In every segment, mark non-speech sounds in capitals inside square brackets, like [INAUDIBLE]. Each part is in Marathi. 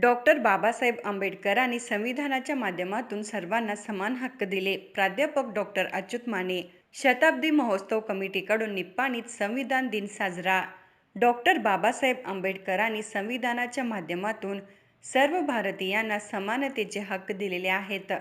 डॉक्टर बाबासाहेब आंबेडकरांनी संविधानाच्या माध्यमातून सर्वांना समान हक्क दिले. प्राध्यापक डॉक्टर अच्युत माने शताब्दी महोत्सव कमिटीकडून निप्पाणीत संविधान दिन साजरा. डॉक्टर बाबासाहेब आंबेडकरांनी संविधानाच्या माध्यमातून सर्व भारतीयांना समानतेचे हक्क दिलेले आहेत.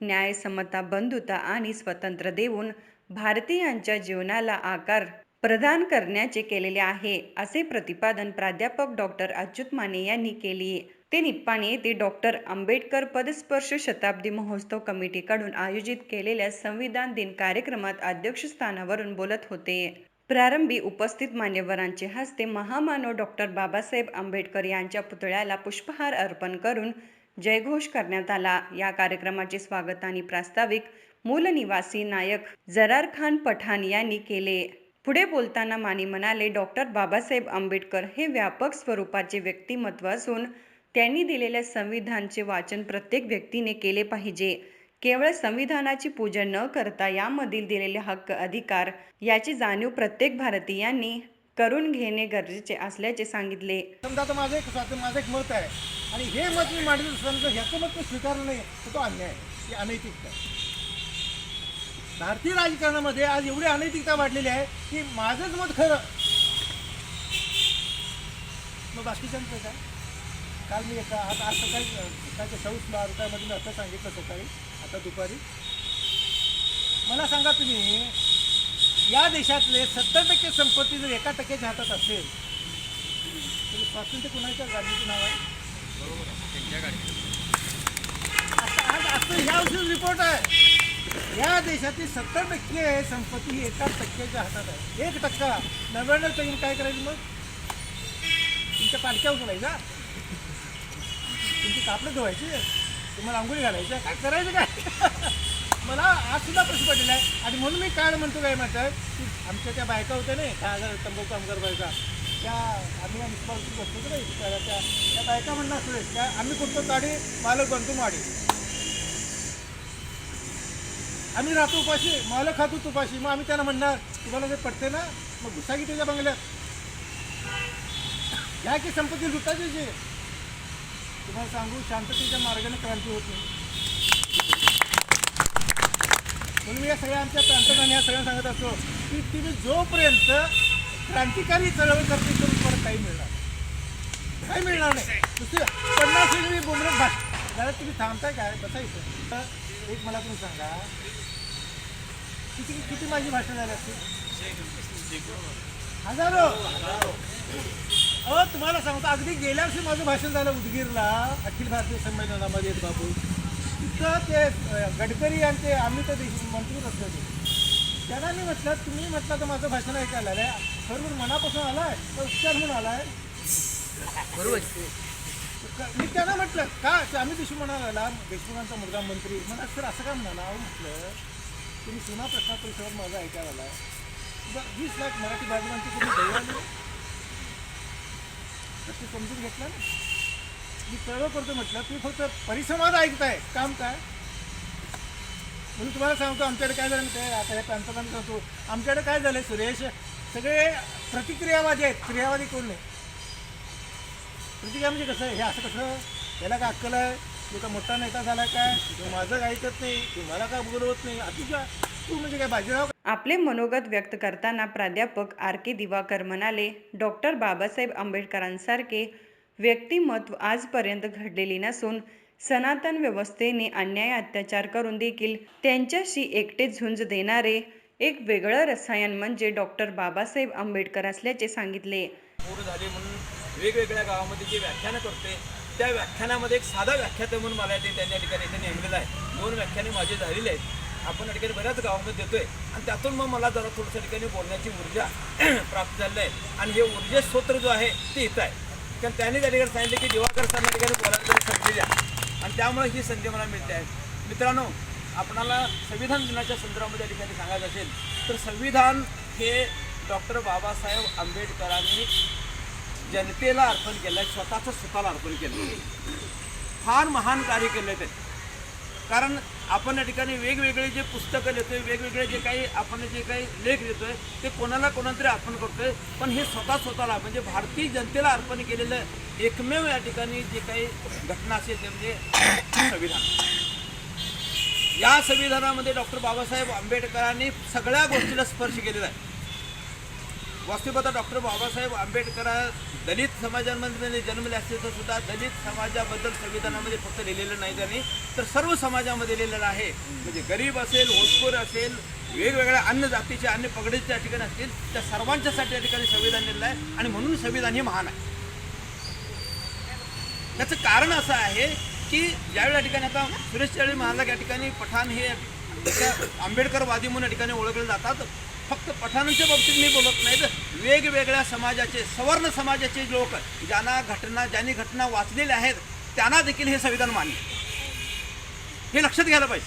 न्याय समता बंधुता आणि स्वतंत्र देऊन भारतीयांच्या जीवनाला आकार प्रदान करण्याचे केलेले आहे असे प्रतिपादन प्राध्यापक डॉक्टर अच्युत माने यांनी केली. ते निप्पाणी येथे डॉक्टर आंबेडकर पदस्पर्श शताब्दी महोत्सव कमिटीकडून आयोजित केलेल्या संविधान दिन कार्यक्रमात अध्यक्षस्थानावरून बोलत होते. प्रारंभी उपस्थित मान्यवरांचे हस्ते महामानव डॉक्टर बाबासाहेब आंबेडकर यांच्या पुतळ्याला पुष्पहार अर्पण करून जयघोष करण्यात आला. या कार्यक्रमाचे स्वागत आणि प्रास्ताविक मूलनिवासी नायक जरार खान पठाण यांनी केले. पुढे बोलताना माने म्हणाले डॉक्टर बाबासाहेब आंबेडकर हे व्यापक स्वरूपाचे व्यक्तिमत्व असून त्यांनी दिलेल्या संविधानचे वाचन प्रत्येक व्यक्तीने केले पाहिजे. केवळ संविधानाची पूजा न करता यामधील दिलेले हक्क अधिकार याची जाणीव प्रत्येक भारतीयांनी करून घेणे गरजेचे असल्याचे सांगितले. समजा आता माझं एक माझं एक मत आहे. आणि हे मत मी मांडलं समजा ह्याचं मत मी स्वीकारलं नाही तो अन्याय आहे. अनैतिकता भारतीय राजकारणामध्ये आज एवढी अनैतिकता वाढलेली आहे की माझंच मत खरं. मग बाकीच्यांचं काय? काल मी एका आता आज सकाळी सकाळच्या चौस रुपयामध्ये मी असं सांगितलं सकाळी आता दुपारी. मला सांगा तुम्ही या देशातले सत्तर टक्के संपत्ती जर एका टक्क्याच्या हातात असेल तर स्वातंत्र्य कुणाच्या गाडीचं नाव आहे? आता आज असं ह्या वर्षी रिपोर्ट आहे. या देशातील सत्तर टक्के संपत्ती ही एका टक्क्याच्या हातात आहे. एक टक्का. नव्याण्णव टक्के काय करायचं मग? तुमच्या पालख्या उचलायचा? तुमची कापडं धुवायची? तुम्हाला आंघोळी घालायचं? काय करायचं काय? [LAUGHS] मला आज सुद्धा प्रश्न पडलेला आहे. आणि म्हणून मी काय म्हणतो काय म्हणतात की आमच्या त्या बायका होत्या नाही दहा हजार तंबाखू कामगार बायका. त्या आम्ही मुन्सिपालिटी बसतो नाही त्या त्या बायका म्हणणार सुरेश त्या आम्ही कुठतो ताडी मालक बनतो माडी. आम्ही राहतो उपाशी मालक खातो तुपाशी मग आम्ही त्यांना म्हणणार तुम्हाला जे पडते ना मग घुसा की त्याच्या बंगल्यात. घ्या की संपत्ती लुटायची तुम्हाला सांगू शांततेच्या मार्गाने क्रांती होत नाही. म्हणून मी या सगळ्या आमच्या प्रांतकांनी या सगळ्यांना सांगत असतो की तुम्ही जोपर्यंत क्रांतिकारी चळवळ करते तुम्ही परत काही मिळणार काही मिळणार नाही. पन्नास मी बोमरत भाष तुम्ही थांबताय काय? बसायचं तर एक मला तुम्ही सांगा किती किती माझी भाषा झाली असते? हजारो. अहो तुम्हाला सांगतो अगदी गेल्या वर्षी माझं भाषण झालं उदगीरला अखिल भारतीय संमेलनामध्ये बाबू. तिथं ते अं, गडकरी आणि ते अमित देशमुख मंत्री होते. त्यांना मी म्हटलं तुम्ही म्हटलं तर माझं भाषण ऐकायला आलंय. खरं मनापासून आलाय तर उपचार म्हणून आलाय. बरोबर. मी त्यांना म्हटलं का अमित देशमुख म्हणाला देशमुखांचा मुलगा मंत्री. मला सर असं काय म्हणाला? अहो म्हटलं तुम्ही सीमा प्रश्न परिषदेवर माझं ऐकायला आलाय. बरं, वीस लाख मराठी बांधवांची तुम्ही तर ते समजून घेतलं ना. मी सर्व करतो म्हटलं तुम्ही फक्त परिसंवाद ऐकताय काम काय? म्हणून तुम्हाला सांगतो आमच्याकडे काय झालं काय आता या सांगतो आमच्याकडे काय झालं सुरेश सगळे प्रतिक्रियावादी आहेत. क्रियावादी कोण नाही? प्रतिक्रिया म्हणजे कसं हे असं कसं? याला काय अक्कल आहे? तू का मोठा नेता झाला काय? तू माझं ऐकत नाही तू मला काय बोलवत नाही? अतिशय तू म्हणजे काय बाजीराव आपले मनोगत व्यक्त करताना प्राध्यापक आर के दिवाकर म्हणाले डॉक्टर बाबासाहेब आंबेडकरांसारखे व्यक्तिमत्व आजपर्यंत घडलेले नसून सनातन व्यवस्थेने अन्याय अत्याचार करून देखील त्यांच्याशी एकटे झुंज देणारे एक वेगळं रसायन म्हणजे डॉक्टर बाबासाहेब आंबेडकर असल्याचे सांगितले. झाले म्हणून वेगवेगळ्या गावामध्ये जे व्याख्यानं करते त्या व्याख्यानामध्ये एक साधा व्याख्यात म्हणून मला ते त्यांनी ठिकाणी नेमलेलं आहे. दोन व्याख्याने माझे झालेले आहेत. आपण या ठिकाणी बऱ्याच गावामध्ये देतोय. आणि त्यातून मग मला जरा थोडंसं ठिकाणी बोलण्याची ऊर्जा [CLEARS THROAT] प्राप्त झालेली आहे आणि हे ऊर्जेस्तोत्र जो आहे ते इथं आहे. कारण त्यांनी त्या ठिकाणी सांगितलं की दिवाकर सरांना ठिकाणी बोलायला संधी द्या. आणि त्यामुळे ही संधी मला मिळते आहे. मित्रांनो आपणाला संविधान दिनाच्या संदर्भामध्ये या ठिकाणी सांगायचं असेल तर संविधान हे डॉक्टर बाबासाहेब आंबेडकरांनी जनतेला अर्पण केलं आहे स्वतःचं स्वतःला अर्पण केलं फार महान कार्य केलं आहे कारण आपण या ठिकाणी वेगवेगळे जे पुस्तकं लिहितोय वेगवेगळे जे काही आपण जे काही लेख लिहितोय ते कोणाला कोणातरी अर्पण करतोय. पण हे स्वतः स्वतःला म्हणजे भारतीय जनतेला अर्पण केलेलं एकमेव या ठिकाणी जे काही घटना असेल ते म्हणजे संविधान. या संविधानामध्ये डॉक्टर बाबासाहेब आंबेडकरांनी सगळ्या गोष्टीला स्पर्श केलेला आहे. वास्तविकता डॉक्टर बाबासाहेब आंबेडकर दलित समाजामध्ये जन्मले असतील तर सुद्धा दलित समाजाबद्दल संविधानामध्ये फक्त लिहिलेलं नाही त्यांनी तर सर्व समाजामध्ये लिहिलेलं आहे. म्हणजे गरीब असेल होतकूर असेल वेगवेगळ्या अन्य जातीचे अन्य पगडीचे त्या ठिकाणी असतील त्या सर्वांच्यासाठी या ठिकाणी संविधान लिहिलं आहे आणि म्हणून संविधान हे महान आहे. त्याचं कारण असं आहे की ज्यावेळी या ठिकाणी आता सुरेश चाळी महाराज या ठिकाणी पठाण हे आंबेडकरवादी म्हणून या ठिकाणी ओळखले जातात फक्त पठाणांच्या बाबतीत मी बोलत नाही तर वेगवेगळ्या समाजाचे सवर्ण समाजाचे लोक ज्यांना घटना ज्यांनी घटना वाचलेल्या आहेत त्यांना देखील हे संविधान मान्य हे लक्षात घ्यायला पाहिजे.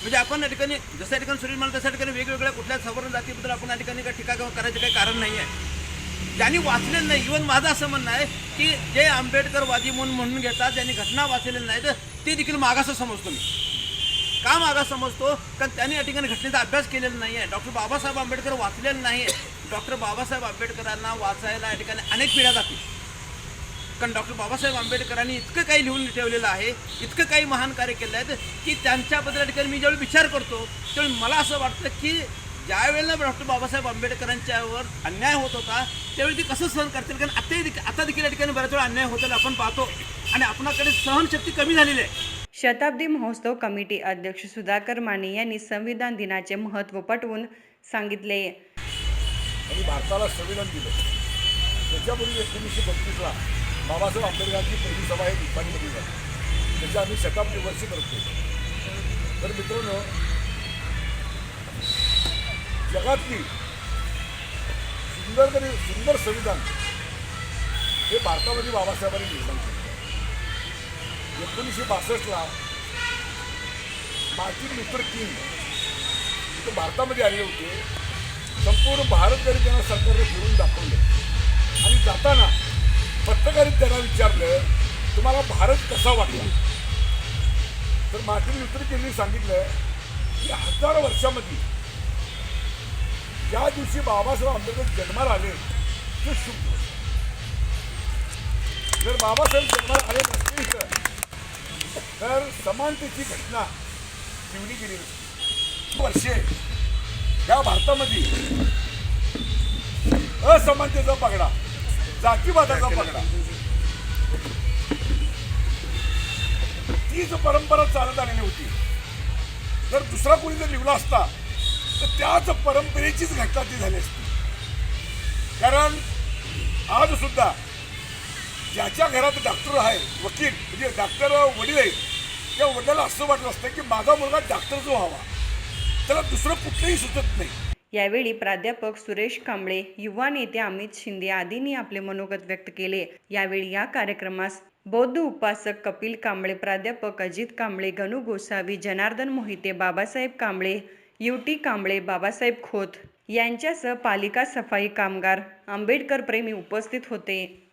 म्हणजे आपण या ठिकाणी जसं या ठिकाणी सुरेश म्हणाल तशा ठिकाणी वेगवेगळ्या कुठल्या सवर्ण जातीबद्दल आपण या ठिकाणी काही टीका करायचं काही कारण नाही आहे ज्यांनी वाचलेलं नाही इवन माझं असं म्हणणं आहे की जे आंबेडकरवादी म्हणून म्हणून घेतात ज्यांनी घटना वाचलेल्या नाहीत ते देखील मागास समजतो मी. का मागास समजतो? कारण त्यांनी या ठिकाणी घटनेचा अभ्यास केलेला नाही आहे डॉक्टर बाबासाहेब आंबेडकर वाचलेलं नाही आहे डॉक्टर बाबासाहेब आंबेडकरांना वाचायला या ठिकाणी अनेक पिढ्या जातील. कारण डॉक्टर बाबासाहेब आंबेडकरांनी इतकं काही लिहून ठेवलेलं आहे इतकं काही महान कार्य केलं आहे की त्यांच्याबद्दल या ठिकाणी मी ज्यावेळी विचार करतो त्यावेळी मला असं वाटतं की ज्यावेळेला डॉक्टर बाबासाहेब आंबेडकरांच्यावर अन्याय होत होता त्यावेळी ते कसं सहन करतील? कारण आताही देखील- आता देखील या ठिकाणी बऱ्याच वेळा अन्याय होताना आपण पाहतो. आणि आपणाकडे सहनशक्ती कमी झालेली आहे. शताब्दी महोत्सव कमिटी अध्यक्ष सुधाकर माने यांनी संविधान दिनाचे महत्त्व पटवून सांगितले. आणि भारताला संविधान दिलं. त्याच्यापूर्वी एकोणीसशे बत्तीसला बाबासाहेब आंबेडकरांची पहिली सभा हे निपाणीमध्ये झाली त्याच्या आम्ही शताब्दी वर्ष करतो. तर मित्रांनो जगातली सुंदर तरी सुंदर संविधान हे भारतामध्ये बाबासाहेबांनी निर्माण केलं. एकोणीसशे बासष्टला मार्टिन लुथर किंग इथं भारतामध्ये आले होते. संपूर्ण भारत जरी त्यांना सरकारने फिरून दाखवले आणि जाताना पत्रकारित त्यांना विचारलं तुम्हाला भारत कसा वाटला? तर मार्टिन लुथर किंगनी सांगितलं की हजार वर्षामध्ये ज्या दिवशी बाबासाहेब आंबेडकर जन्माला आले ते शुभ जर बाबासाहेब जन्माला आले नसते इथं, तर समानतेची घटना ठेवली गेली होती वर्षे या भारतामध्ये असमानतेचा पगडा जातीवादाचा पगडा. तीच परंपरा चालत आलेली होती. जर दुसरा कोणी जर लिहिला असता तर त्याच परंपरेचीच घटना ती झाली असती. कारण आज सुद्धा ज्याच्या घरात डॉक्टर आहे वकील म्हणजे डॉक्टर वडील आहे त्या वडिलाला असं वाटलं असतं की माझा मुलगा डॉक्टर जो व्हावा. त्याला दुसरं कुठलंही सुचत नाही. यावेळी प्राध्यापक सुरेश कांबळे युवा नेते अमित शिंदे आदींनी आपले मनोगत व्यक्त केले. यावेळी या कार्यक्रमास बौद्ध उपासक कपिल कांबळे प्राध्यापक अजित कांबळे गणू गोसावी जनार्दन मोहिते बाबासाहेब कांबळे युटी कांबळे बाबासाहेब खोत यांच्यासह पालिका सफाई कामगार आंबेडकर प्रेमी उपस्थित होते.